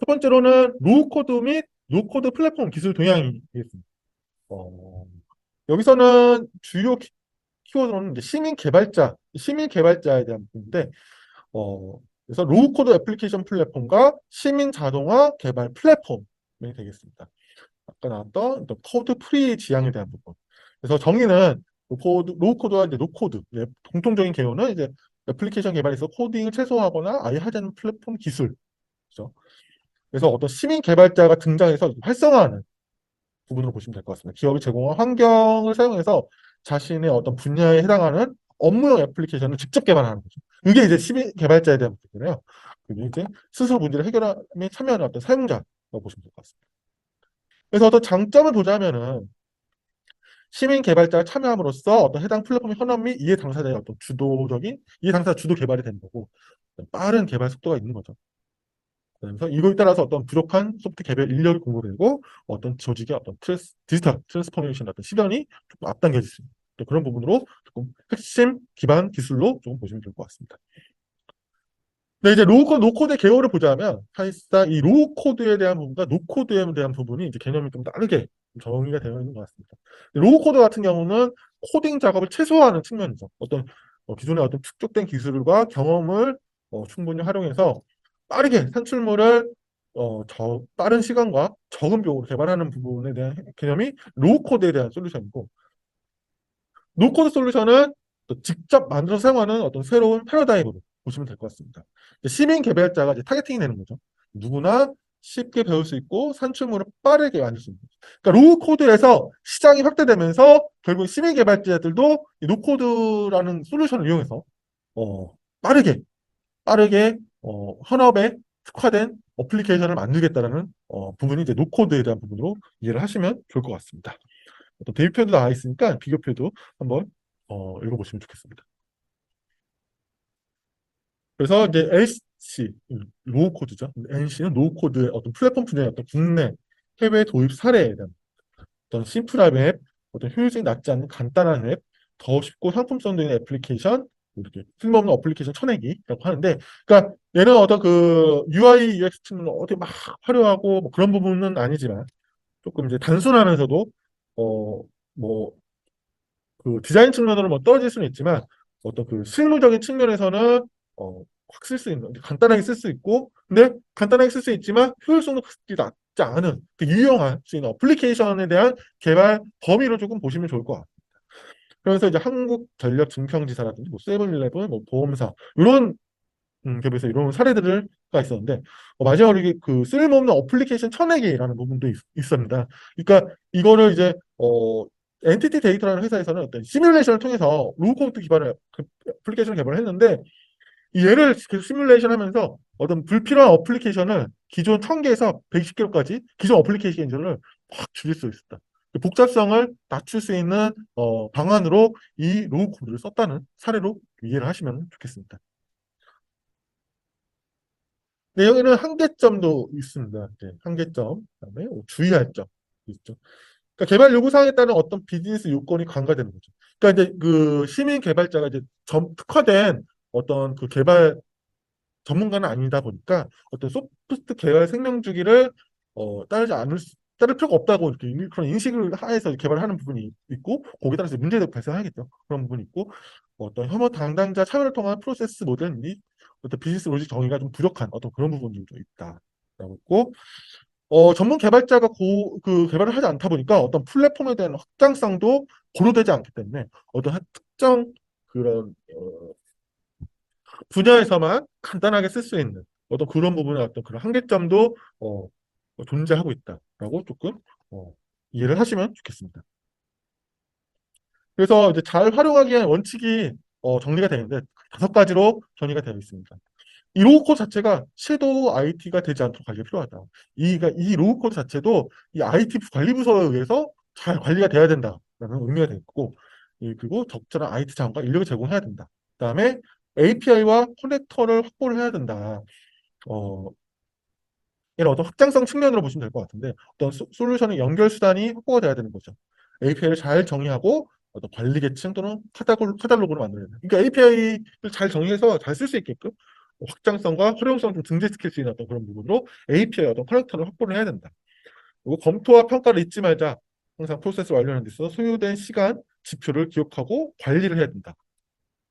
첫 번째로는 로우 코드 및 노코드 플랫폼 기술 동향이 되겠습니다. 어, 여기서는 주요 키- 키워드로는 이제 시민 개발자, 시민 개발자에 대한 부분인데, 어, 그래서 로우 코드 애플리케이션 플랫폼과 시민 자동화 개발 플랫폼이 되겠습니다. 아까 나왔던 코드 프리 지향에 대한 부분. 그래서 정의는 코드, 로우코드와 이제 노코드, 공통적인 개요는 이제 애플리케이션 개발에서 코딩을 최소화하거나 아예 하지 않는 플랫폼 기술. 그죠? 그래서 어떤 시민 개발자가 등장해서 활성화하는 부분으로 보시면 될 것 같습니다. 기업이 제공한 환경을 사용해서 자신의 어떤 분야에 해당하는 업무용 애플리케이션을 직접 개발하는 거죠. 이게 이제 시민 개발자에 대한 부분이에요. 그게 이제 스스로 문제를 해결함에 참여하는 어떤 사용자라고 보시면 될 것 같습니다. 그래서 어떤 장점을 보자면은 시민 개발자가 참여함으로써 어떤 해당 플랫폼의 현업 및 이해 당사자의 어떤 주도적인 이해 당사자 주도 개발이 되는 거고 빠른 개발 속도가 있는 거죠. 그래서 이거에 따라서 어떤 부족한 소프트 개발 인력이 공급되고 어떤 조직의 어떤 트랜스, 디지털 트랜스포메이션 어떤 시련이 조금 앞당겨질 수 있는 또 그런 부분으로 조금 핵심 기반 기술로 조금 보시면 될 것 같습니다. 네, 이제 로우코드, 노코드의 개요를 보자면 사실상 이 로우코드에 대한 부분과 노코드에 대한 부분이 이제 개념이 좀 다르게 정의가 되어 있는 것 같습니다. 로우코드 같은 경우는 코딩 작업을 최소화하는 측면이죠. 어떤 어, 기존의 어떤 축적된 기술과 경험을 어, 충분히 활용해서 빠르게 산출물을 어, 저, 빠른 시간과 적은 비용으로 개발하는 부분에 대한 개념이 로우코드에 대한 솔루션이고 노코드 솔루션은 또 직접 만들어서 사용하는 어떤 새로운 패러다임으로 보시면 될 것 같습니다. 시민 개발자가 이제 타겟팅이 되는 거죠. 누구나 쉽게 배울 수 있고 산출물을 빠르게 만들 수 있는 거죠. 그러니까 로우 코드에서 시장이 확대되면서 결국 시민 개발자들도 이 노코드라는 솔루션을 이용해서 어, 빠르게 빠르게 어, 현업에 특화된 어플리케이션을 만들겠다라는 어, 부분이 이제 노코드에 대한 부분으로 이해를 하시면 좋을 것 같습니다. 어떤 대비표도 나와 있으니까 비교표도 한번 어, 읽어보시면 좋겠습니다. 그래서 이제 LC 로우 코드죠. NC는 로우 코드의 어떤 플랫폼 분야의 어떤 국내 해외 도입 사례에 대한 어떤 심플한 앱, 어떤 효율성이 낮지 않는 간단한 앱, 더 쉽고 상품성 있는 애플리케이션, 이렇게 쓸모없는 어플리케이션 쳐내기라고 하는데, 그러니까 얘는 어떤 그 UI UX 측면은 어떻게 막 화려하고 뭐 그런 부분은 아니지만 조금 이제 단순하면서도 어뭐 그 디자인 측면으로 뭐 떨어질 수는 있지만 어떤 그 실무적인 측면에서는 어, 확 쓸 수 있는 간단하게 쓸 수 있고 근데 간단하게 쓸 수 있지만 효율성도 그렇게 낮지 않은 그 유용할 수 있는 어플리케이션에 대한 개발 범위로 조금 보시면 좋을 것 같습니다. 그래서 이제 한국전력 증평지사라든지 뭐 세븐일레븐, 뭐 보험사 이런 음, 기업에서 이런 사례들가 있었는데 어, 마지막으로 이게 그 쓸모없는 어플리케이션 쳐내기라는 부분도 있, 있습니다. 그러니까 이거를 이제 어, 엔티티 데이터라는 회사에서는 어떤 시뮬레이션을 통해서 로우코드 기반의 그 애플리케이션을 개발을 했는데 이 얘를 계속 시뮬레이션 하면서 어떤 불필요한 어플리케이션을 기존 1000개에서 120개까지 기존 어플리케이션을 확 줄일 수 있었다. 그 복잡성을 낮출 수 있는 어, 방안으로 이 로우 코드를 썼다는 사례로 이해를 하시면 좋겠습니다. 네, 여기는 한계점도 있습니다. 네, 한계점, 그다음에 주의할 점 있죠. 그러니까 개발 요구사항에 따른 어떤 비즈니스 요건이 간과되는 거죠. 그러니까 이제 그 시민 개발자가 이제 점, 특화된 어떤 그 개발 전문가는 아니다 보니까 어떤 소프트 개발 생명 주기를 어, 따르지 않을 수, 따를 필요가 없다고 이렇게 인- 그런 인식을 하에서 개발하는 부분이 있고 거기에 따라서 문제도 발생하겠죠. 그런 부분이 있고 어떤 혐오 담당자 참여를 통한 프로세스 모델 및 어떤 비즈니스 로직 정의가 좀 부족한 어떤 그런 부분들도 있다라고 있고 어, 전문 개발자가 고, 그 개발을 하지 않다 보니까 어떤 플랫폼에 대한 확장성도 고려되지 않기 때문에 어떤 한 특정 그런 어, 분야에서만 간단하게 쓸 수 있는 어떤 그런 부분의 어떤 그런 한계점도 어, 어, 존재하고 있다라고 조금 어, 이해를 하시면 좋겠습니다. 그래서 이제 잘 활용하기 위한 원칙이 어, 정리가 되는데 다섯 가지로 정리가 되어 있습니다. 이 로우 코드 자체가 섀도우 IT가 되지 않도록 관리가 필요하다. 이, 이 로우 코드 자체도 이 IT 관리부서에 의해서 잘 관리가 돼야 된다라는 의미가 되고, 그리고 적절한 IT 자원과 인력을 제공해야 된다. 그 다음에 API와 커넥터를 확보를 해야 된다. 어, 이런 어떤 확장성 측면으로 보시면 될 것 같은데, 어떤 소, 솔루션의 연결 수단이 확보가 돼야 되는 거죠. API를 잘 정의하고 어떤 관리 계층 또는 카탈로그, 카탈로그를 만들어야 돼요. 그러니까 API를 잘 정의해서 잘 쓸 수 있게끔 확장성과 활용성을 좀 증대시킬 수 있는 어떤 그런 부분으로 API 어떤 커넥터를 확보를 해야 된다. 그리고 검토와 평가를 잊지 말자. 항상 프로세스 완료하는 데 있어서 소요된 시간, 지표를 기억하고 관리를 해야 된다.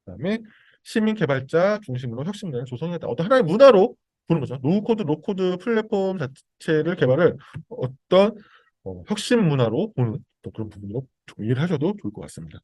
그 다음에 시민 개발자 중심으로 혁신 문화를 조성해야 된다. 어떤 하나의 문화로 보는 거죠. 노코드, 로코드 플랫폼 자체를 개발을 어떤 어, 혁신 문화로 보는 또 그런 부분으로 좀 이해를 하셔도 좋을 것 같습니다.